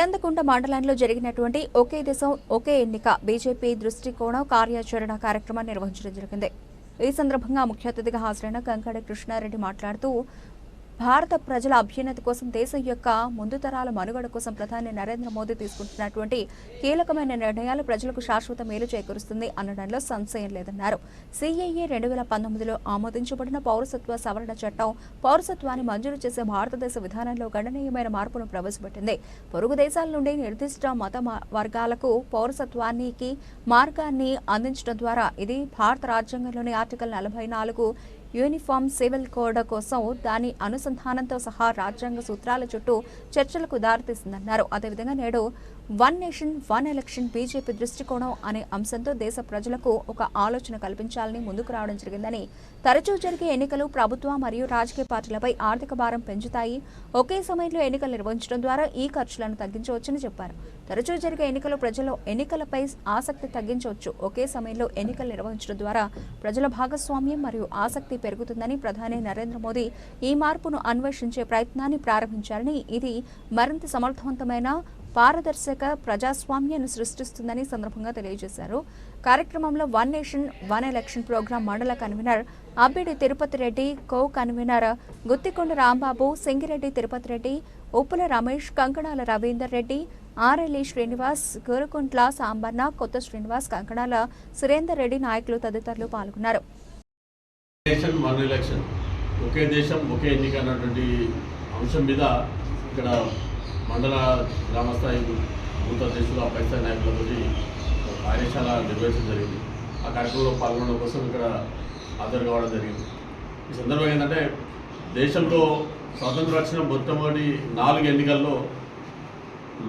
ఇల్లందకుంట మండలంలో జరిగినటువంటి ఒకే దేశం ఒకే ఎన్నిక బీజేపీ దృష్టికోణం కార్యాచరణ కార్యక్రమాన్ని నిర్వహించడం జరిగింది. ఈ సందర్భంగా ముఖ్య అతిథిగా హాజరైన కంకడ కృష్ణారెడ్డి మాట్లాడుతూ భారత ప్రజల అభ్యున్నతి కోసం దేశం యొక్క ముందు తరాల మనుగడ కోసం ప్రధాని నరేంద్ర మోదీ తీసుకుంటున్నటువంటి కీలకమైన నిర్ణయాలు ప్రజలకు శాశ్వత మేలు చేకూరుస్తుంది అనడంలో సంశయం లేదన్నారు. సిఐఏ రెండు వేల పంతొమ్మిదిలో ఆమోదించబడిన పౌరసత్వ సవరణ చట్టం పౌరసత్వాన్ని మంజూరు చేసే భారతదేశ విధానంలో గణనీయమైన మార్పును ప్రవేశపెట్టింది. పొరుగు దేశాల నుండి నిర్దిష్ట మత వర్గాలకు పౌరసత్వానికి మార్గాన్ని అందించడం ద్వారా ఇది భారత రాజ్యాంగంలోని ఆర్టికల్ నలభై నాలుగు యూనిఫామ్ సివిల్ కోడ్ కోసం దాని అనుసంధానంతో సహా రాజ్యాంగ సూత్రాల చుట్టూ చర్చలకు దారితీసిందన్నారు. అదేవిధంగా నేడు one nation one election BJP దృష్టికోణం అనే అంశంతో దేశ ప్రజలకు ఒక ఆలోచన కల్పించాలని ముందుకు రావడం జరిగిందని తరచూ జరిగే ఎన్నికలు ప్రభుత్వ మరియు రాజకీయ పార్టీలపై ఆర్థిక భారం పెంచుతాయి. ఒకే సమయంలో ఎన్నికలు నిర్వహించడం ద్వారా ఈ ఖర్చులను తగ్గించవచ్చని చెప్పారు. తరచూ జరిగే ఎన్నికలు ప్రజలు ఎన్నికలపై ఆసక్తి తగ్గించవచ్చు. ఒకే సమయంలో ఎన్నికలు నిర్వహించడం ద్వారా ప్రజల భాగస్వామ్యం మరియు ఆసక్తి పెరుగుతుందని ప్రధాని నరేంద్ర మోదీ ఈ మార్పును అన్వేషించే ప్రయత్నాన్ని ప్రారంభించారని ఇది మరింత సమర్థవంతమైన పారదర్శక ప్రజాస్వామ్యాన్ని సృష్టిస్తుందని సందర్భంగా తెలియజేశారు. కార్యక్రమంలో one nation one election programme మండల convener Abbidi Tirupathi Reddy co convener Guttikonda Rambabu Singireddy Tirupathi Reddy Uppula Ramesh Kankanala Ravinder Reddy RLE Srinivas Gorukuntla Sambarna Kotha Srinivas Kankanala Surender Reddy నాయకులు తదితరులు పాల్గొన్నారు. ఒకే దేశం ఒకే ఎన్నిక అన్నటువంటి అంశం మీద ఇక్కడ మండల గ్రామస్థాయి భూత దేశంలో పైస్థాయి నాయకులతో కార్యశాల నిర్వహించడం జరిగింది. ఆ కార్యక్రమంలో పాల్గొనడం కోసం ఇక్కడ హాజరు కావడం జరిగింది. ఈ సందర్భంగా ఏంటంటే దేశంలో స్వాతంత్ర రక్షణ మొట్టమొదటి నాలుగు ఎన్నికల్లో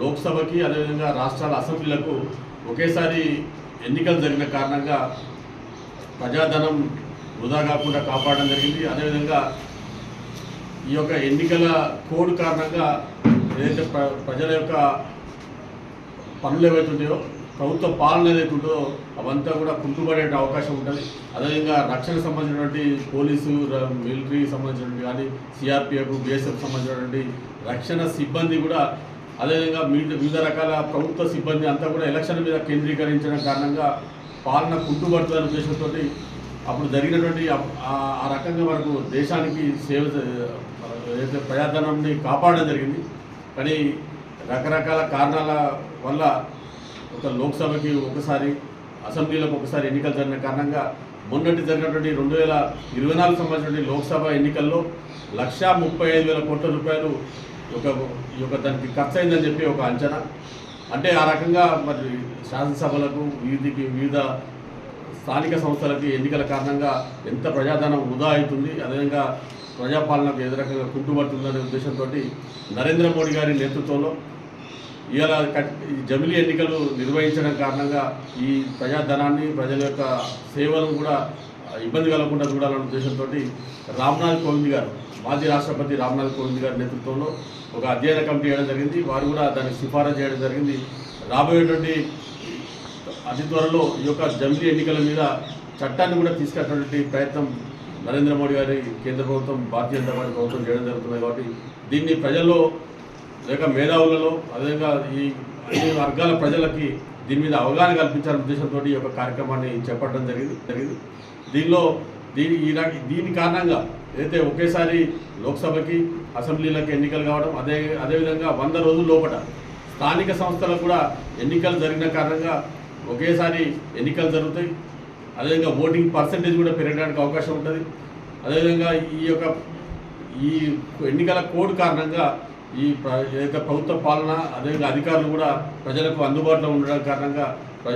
లోక్సభకి అదేవిధంగా రాష్ట్రాల అసెంబ్లీలకు ఒకేసారి ఎన్నికలు జరిగిన కారణంగా ప్రజాధనం వృధా కాకుండా కాపాడడం జరిగింది. అదేవిధంగా ఈ యొక్క ఎన్నికల కోడ్ కారణంగా ఏదైతే ప్ర ప్రజల యొక్క పనులు ఏవైతే ఉంటాయో ప్రభుత్వ పాలన ఏదైతే ఉంటుందో అవంతా కూడా కుంటుపడే అవకాశం ఉంటుంది. అదేవిధంగా రక్షణకు సంబంధించినటువంటి పోలీసు మిలిటరీకి సంబంధించినటువంటి కానీ సిఆర్పిఎఫ్ బిఎస్ఎఫ్ సంబంధించినటువంటి రక్షణ సిబ్బంది కూడా అదేవిధంగా వివిధ వివిధ రకాల ప్రభుత్వ సిబ్బంది అంతా కూడా ఎలక్షన్ మీద కేంద్రీకరించడం కారణంగా పాలన కుంటుపడుతుందనే ఉద్దేశంతో అప్పుడు జరిగినటువంటి ఆ- రకంగా మనకు దేశానికి సేవ ఏదైతే ప్రజాధనాన్ని కాపాడడం జరిగింది. కానీ రకరకాల కారణాల వల్ల ఒక లోక్సభకి ఒకసారి అసెంబ్లీలకు ఒకసారి ఎన్నికలు జరిగిన కారణంగా మొన్నటి జరిగినటువంటి రెండు వేల ఇరవై నాలుగు సంబంధించిన లోక్సభ ఎన్నికల్లో లక్షా ముప్పై ఐదు వేల కోట్ల రూపాయలు ఒక ఈ యొక్క దానికి ఖర్చు అయిందని చెప్పి ఒక అంచనా. అంటే ఆ రకంగా మరి శాసనసభలకు వీధికి వివిధ స్థానిక సంస్థలకి ఎన్నికల కారణంగా ఎంత ప్రజాధనం వృధా అవుతుంది అదేవిధంగా ప్రజాపాలనకు ఏ రకంగా కుంటుపడుతుందనే ఉద్దేశంతో నరేంద్ర మోడీ గారి నేతృత్వంలో ఇవాళ ఈ జమిలీ ఎన్నికలు నిర్వహించడం కారణంగా ఈ ప్రజాధనాన్ని ప్రజల యొక్క సేవలను కూడా ఇబ్బంది కలగకుండా చూడాలనే ఉద్దేశంతో రామ్నాథ్ కోవింద్ గారు మాజీ రాష్ట్రపతి రామ్నాథ్ కోవింద్ గారి నేతృత్వంలో ఒక అధ్యయన కమిటీ చేయడం జరిగింది. వారు కూడా దానికి సిఫారసు చేయడం జరిగింది. రాబోయేటువంటి అతి త్వరలో ఈ యొక్క జమిలీ ఎన్నికల మీద చట్టాన్ని కూడా తీసుకెళ్ళినటువంటి ప్రయత్నం నరేంద్ర మోడీ గారి కేంద్ర ప్రభుత్వం భారతీయ జనతా పార్టీ ప్రభుత్వం చేయడం జరుగుతుంది కాబట్టి దీన్ని ప్రజల్లో లేక మేధావులలో అదేవిధంగా ఈ అన్ని వర్గాల ప్రజలకి దీని మీద అవగాహన కల్పించాలనే ఉద్దేశంతో ఈ యొక్క కార్యక్రమాన్ని చేపట్టడం జరిగింది జరిగింది. దీనిలో దీని ఈ దీని కారణంగా ఏదైతే ఒకేసారి లోక్సభకి అసెంబ్లీలకు ఎన్నికలు కావడం అదే అదేవిధంగా వంద రోజుల లోపల స్థానిక సంస్థలకు కూడా ఎన్నికలు జరిగిన కారణంగా ఒకేసారి ఎన్నికలు జరుగుతాయి. అదేవిధంగా ఓటింగ్ పర్సంటేజ్ కూడా పెరగడానికి అవకాశం ఉంటుంది. అదేవిధంగా ఈ యొక్క ఈ ఎన్నికల కోడ్ కారణంగా ఈ యొక్క ప్రభుత్వ పాలన అదేవిధంగా అధికారులు కూడా ప్రజలకు అందుబాటులో ఉండడం కారణంగా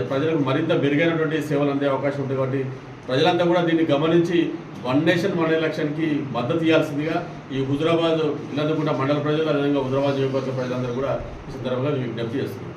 ప్రజలకు మరింత మెరుగైనటువంటి సేవలు అందే అవకాశం ఉంటుంది కాబట్టి ప్రజలంతా కూడా దీన్ని గమనించి వన్ నేషన్ వన్ ఎలక్షన్కి మద్దతు ఇవ్వాల్సిందిగా ఈ హుజరాబాద్ ఇల్లందుకుంట మండల ప్రజలు అదేవిధంగా హుజరాబాద్ నియోజకవర్గ ప్రజలందరూ కూడా ఈ సందర్భంగా విజ్ఞప్తి చేస్తున్నారు.